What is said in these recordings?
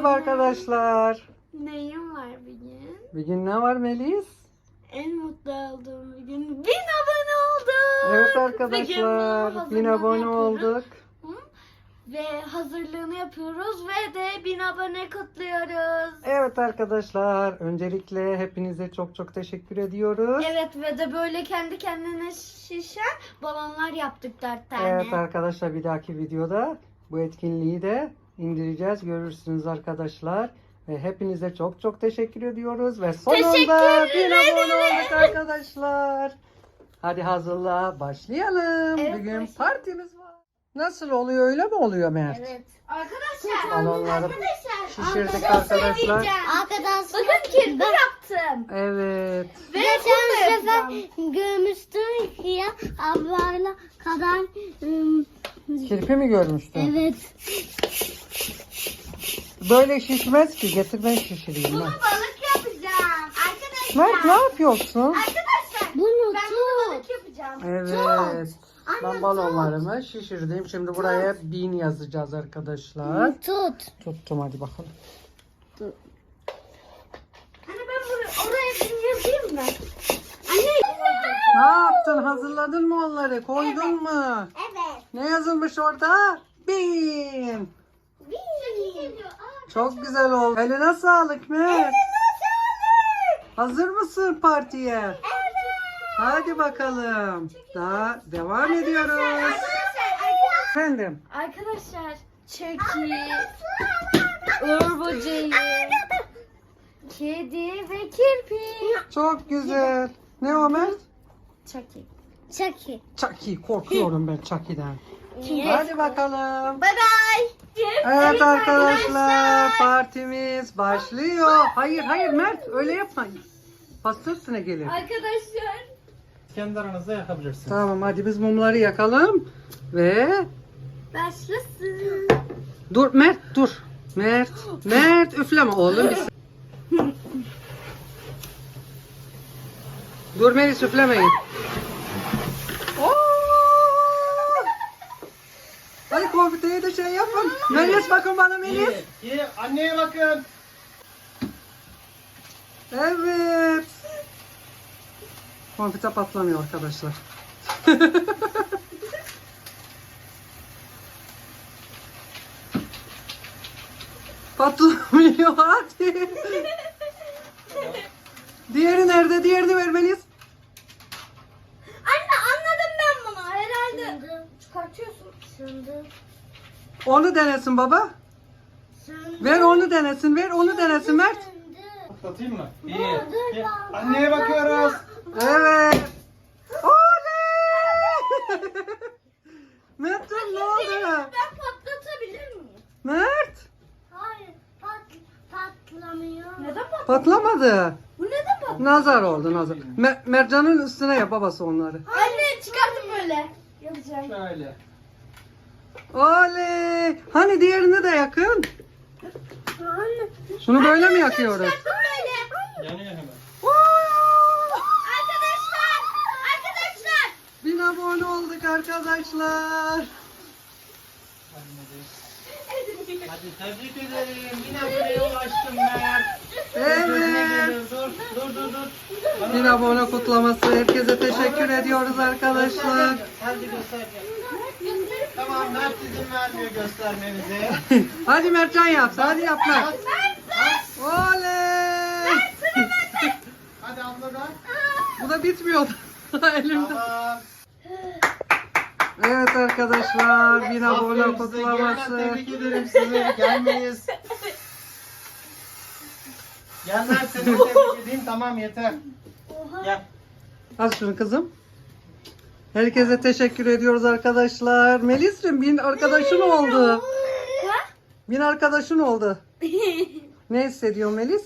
Merhaba arkadaşlar. Neyim var bugün? Bugün ne var Melis? En mutlu olduğum bir gün. Bin abone olduk. Evet Bugün arkadaşlar. Bin abone yapıyoruz. olduk. Hı? Ve hazırlığını yapıyoruz ve de bin abone kutluyoruz. Evet arkadaşlar. Öncelikle hepinize çok çok teşekkür ediyoruz. Evet ve de böyle kendi kendine şişen balonlar yaptık dört tane. Evet arkadaşlar bir dahaki videoda bu etkinliği de indireceğiz. Görürsünüz arkadaşlar. Ve hepinize çok çok teşekkür ediyoruz. Ve sonunda bin abone olduk arkadaşlar. Hadi hazırla başlayalım. Evet, Bugün başlayalım. partimiz var. Nasıl oluyor öyle mi oluyor Mert? Evet. Arkadaşlar. Balonları Arkadaşlar. şişirdik arkadaşlar, arkadaşlar. Bakın kirpi yaptım. Evet. Ve geçen sefer görmüştüm ya ablayla kadar ım, Kirpi mi görmüştün? evet Böyle şişmez ki. Getir ben şişireyim. Bunu balık yapacağım. Arkadaşlar. Mert ne yapıyorsun? Arkadaşlar. bunu Ben bunu tut balık yapacağım. Evet. Ben balonlarımı şişirdim. Şimdi buraya bin yazacağız arkadaşlar. tut Tuttum hadi bakalım. Hani ben buraya, oraya bir yazayım mı? Anne. Ne yaptın? Hazırladın mı onları? Koydun mu? Evet. Ne yazılmış orada? Bin. Çok güzel oldu. Eline sağlık Mert. Hazır mısın partiye? Evet. Hadi bakalım. Daha devam ediyoruz. Arkadaşlar, Efendim. arkadaşlar çeki, böceği, kedi ve kirpi. Çok güzel. Ne o Mert? Çeki. Çaki Chucky. Korkuyorum ben Chucky'den. Hadi bakalım. Bye bye. Evet arkadaşlar partimiz başlıyor. Hayır hayır Mert öyle yapma. Pasta üstüne gelir. Arkadaşlar. Kendi aranızda yakabilirsiniz. Tamam hadi biz mumları yakalım. Ve Başlasın. dur Mert dur. Mert. Mert üfleme oğlum. Dur Melis üflemeyin. De şey yapın. Melis bakın bana Melis. İyi, iyi. Anneye bakın. Evet. Konfite patlamıyor arkadaşlar. Patlamıyor hadi. Diğeri nerede? Diğerini vermeliyiz. Anne anladım ben bunu. Herhalde çıkartıyorsun. Söndü Onu denesin baba. Ver onu denesin. Ver onu denesin Mert. Patlatayım mı? İyi. Anneye bakıyoruz. Evet. Oley! Mert ne oldu? Ben patlatabilir miyim? Mert Hayır pat, patlamıyor Neden pat? patlamadı. Bu neden pat? Nazar oldu nazar. Mer- Mercan'ın üstüne yap babası onları. Anne çıkartın böyle. Yapacağım. Şöyle. Oley! Hani diğerini de yakın. Anne. Şunu böyle mi yakıyoruz? Çıkarttım böyle. Yanıyor hemen. Arkadaşlar. Arkadaşlar. Bin abone olduk arkadaşlar. Hadi tebrik ederim. Yine buraya ulaştım ben. Evet. Dur, dur, dur, dur. Bin abone kutlaması. Herkese teşekkür ediyoruz arkadaşlar. Hadi göster. Mert izin vermiyor göstermenize. Hadi Mertcan yap. Hadi yap Mert. Oley! Hadi abla da. Bu da bitmiyor. Elimde. Tamam. Evet arkadaşlar. Bin abone size. Kutlaması. Tebrik ederim sizi. Gelmeyiz. Gel Mert seni tebrik edeyim. Tamam yeter. Gel. Al şunu kızım. Herkese teşekkür ediyoruz arkadaşlar. Melis'cim bin arkadaşın oldu. Bin arkadaşın oldu. Ne hissediyor Melis?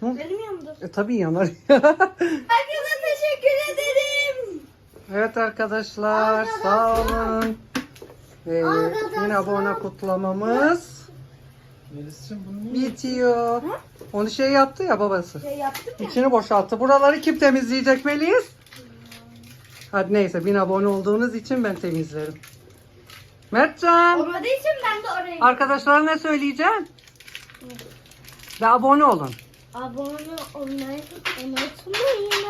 Hı? Yanımda. E tabii yanar. Herkese teşekkür ederim. evet arkadaşlar sağ olun. Ee, bin abone kutlamamız Melis'cim bunu niye bitiyor. Onu şey yaptı ya babası. Şey yaptım ya. İçini boşalttı. Buraları kim temizleyecek Melis? Hadi neyse bin abone olduğunuz için ben temizlerim. Mertcan. Olmadığı için ben de oraya Arkadaşlara ne söyleyeceksin? Ve abone olun. Abone olmayı unutmayın.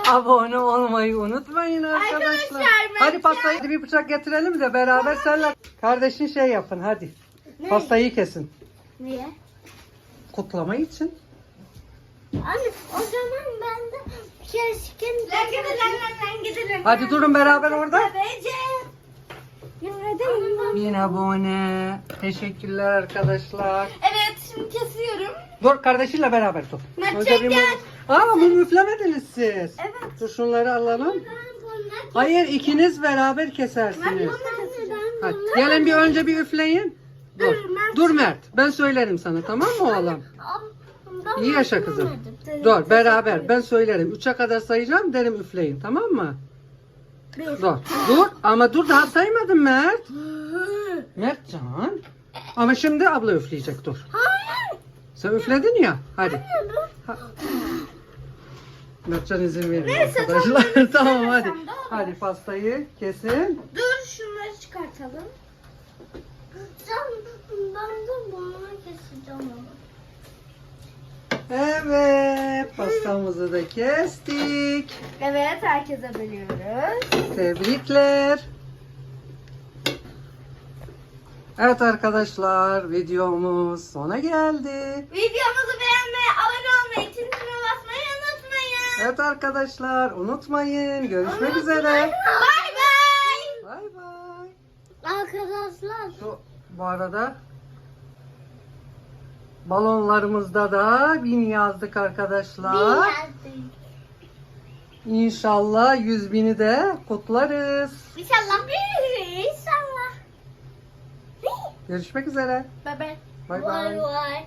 Abone olmayı unutmayın arkadaşlar. Arkadaşlar, Hadi Mertcan- pastayı bir bıçak getirelim de beraber senle kardeşin şey yapın hadi. Pastayı kesin. Niye? Kutlama için. Anne o zaman ben de keşke Lan gidin lan lan lan gidin lan. Hadi durun beraber orada. Bin abone. Teşekkürler arkadaşlar. Evet şimdi kesiyorum. Dur kardeşinle beraber dur. Mertcan Önce bir mum- Aa mum üflemediniz siz. Evet. Dur şunları alalım. Hayır ikiniz beraber kesersiniz. Hadi gelin bir önce bir üfleyin. Dur. Dur Mert. Ben söylerim sana tamam mı oğlum? İyi yaşa kızım. Dur beraber ben söylerim. Üçe kadar sayacağım derim üfleyin tamam mı? Dur. Dur ama dur daha saymadım Mert. Mertcan. Ama şimdi abla üfleyecek dur. Sen üfledin ya. Hadi. Ha- Mertcan izin veriyor arkadaşlar. tamam hadi. Hadi pastayı kesin. Dur şunları çıkartalım. Ben de bunu keseceğim ama. Evet pastamızı da kestik. Evet herkese bölüyoruz. Tebrikler. Evet arkadaşlar videomuz sona geldi. Videomuzu beğenmeyi, abone olmayı, tintine basmayı unutmayın. Evet arkadaşlar unutmayın. Görüşmek üzere. Bay bay. Bay bay. Arkadaşlar Şu, bu arada balonlarımızda da bin yazdık arkadaşlar. İnşallah yüz bini de kutlarız. İnşallah. İnşallah. Görüşmek üzere. Bay bay. Bay Vay bay. vay.